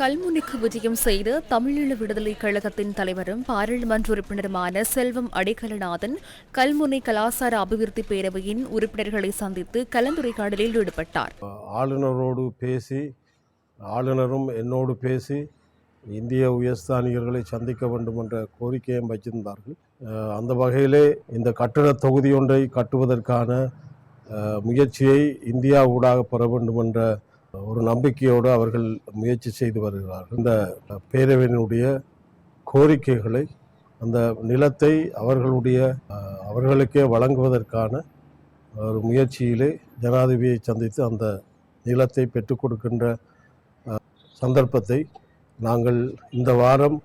கல்முனைக்கு விஜயம் செய்த தமிழீழ விடுதலை கழகத்தின் தலைவரும் பாராளுமன்ற உறுப்பினருமான செல்வம் அடைக்கலநாதன் கல்முனை கலாசார அபிவிருத்தி பேரவையின் உறுப்பினர்களை சந்தித்து கலந்துரையாடலில் ஈடுபட்டார். ஆளுநரோடு பேசி ஆளுநரும் என்னோடு பேசி இந்திய உயர்ஸ்தானிகர்களை சந்திக்க வேண்டும் என்ற கோரிக்கையும் வைத்திருந்தார்கள் அந்த வகையிலே இந்த கட்டட தொகுதி ஒன்றை கட்டுவதற்கான முயற்சியை இந்தியா ஊடாக பெற வேண்டும் என்ற ஒரு நம்பிக்கையோடு அவர்கள் முயற்சி செய்து வருகிறார்கள். இந்த பேரவையினுடைய கோரிக்கைகளை அந்த நிலத்தை அவர்களுடைய அவர்களுக்கே வழங்குவதற்கான ஒரு முயற்சியிலே ஜனாதிபதியை சந்தித்து அந்த நிலத்தை பெற்றுக் கொடுக்கின்ற சந்தர்ப்பத்தை நாங்கள் இந்த வாரம்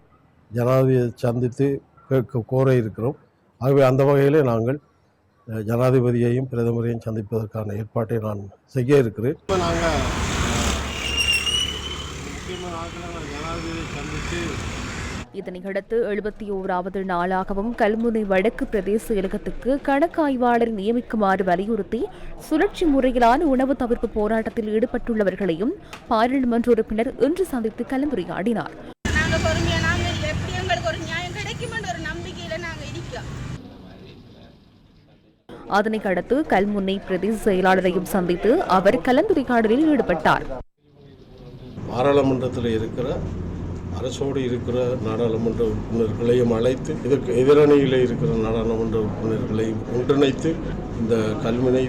ஜனாதிபதியை சந்தித்து கேட்க கோர இருக்கிறோம். ஆகவே அந்த வகையிலே நாங்கள் ஜனாதிபதியையும் பிரதமரையும் சந்திப்பதற்கான ஏற்பாட்டை நான் செய்ய இருக்கிறேன் இப்போ நாங்கள் ஜனாதிபதியை சந்தித்து இதனையடுத்து எழுபத்தி ஓராவது நாளாகவும் கல்முனை வடக்கு பிரதேச செயலகத்துக்கு கணக்காய்வாளர் நியமிக்குமாறு வலியுறுத்தி சுழற்சி முறையிலான உணவு தவிர்ப்பு போராட்டத்தில் ஈடுபட்டுள்ளவர்களையும் பாராளுமன்ற உறுப்பினர் இன்று சந்தித்து கலந்துரையாடினார். அதனைக் அடுத்து கல்முனை பிரதேச செயலாளரையும் சந்தித்து அவர் கலந்துரையாடலில் ஈடுபட்டார். பாராளுமன்றத்தில் இருக்கிற அரசோடு இருக்கிற நாடாளுமன்ற உறுப்பினர்களையும் அழைத்து இதற்கு எதிரணியில் இருக்கிற நாடாளுமன்ற உறுப்பினர்களையும் ஒன்றிணைத்து இந்த கல்வினை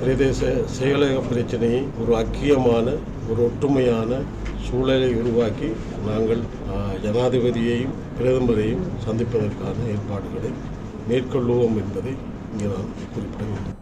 பிரதேச செயலக பிரச்சனையை ஒரு அக்கியமான ஒரு ஒற்றுமையான சூழலை உருவாக்கி நாங்கள் ஜனாதிபதியையும் பிரதமரையும் சந்திப்பதற்கான ஏற்பாடுகளை மேற்கொள்வோம் என்பதை இங்கே நான் குறிப்பிட வேண்டும்.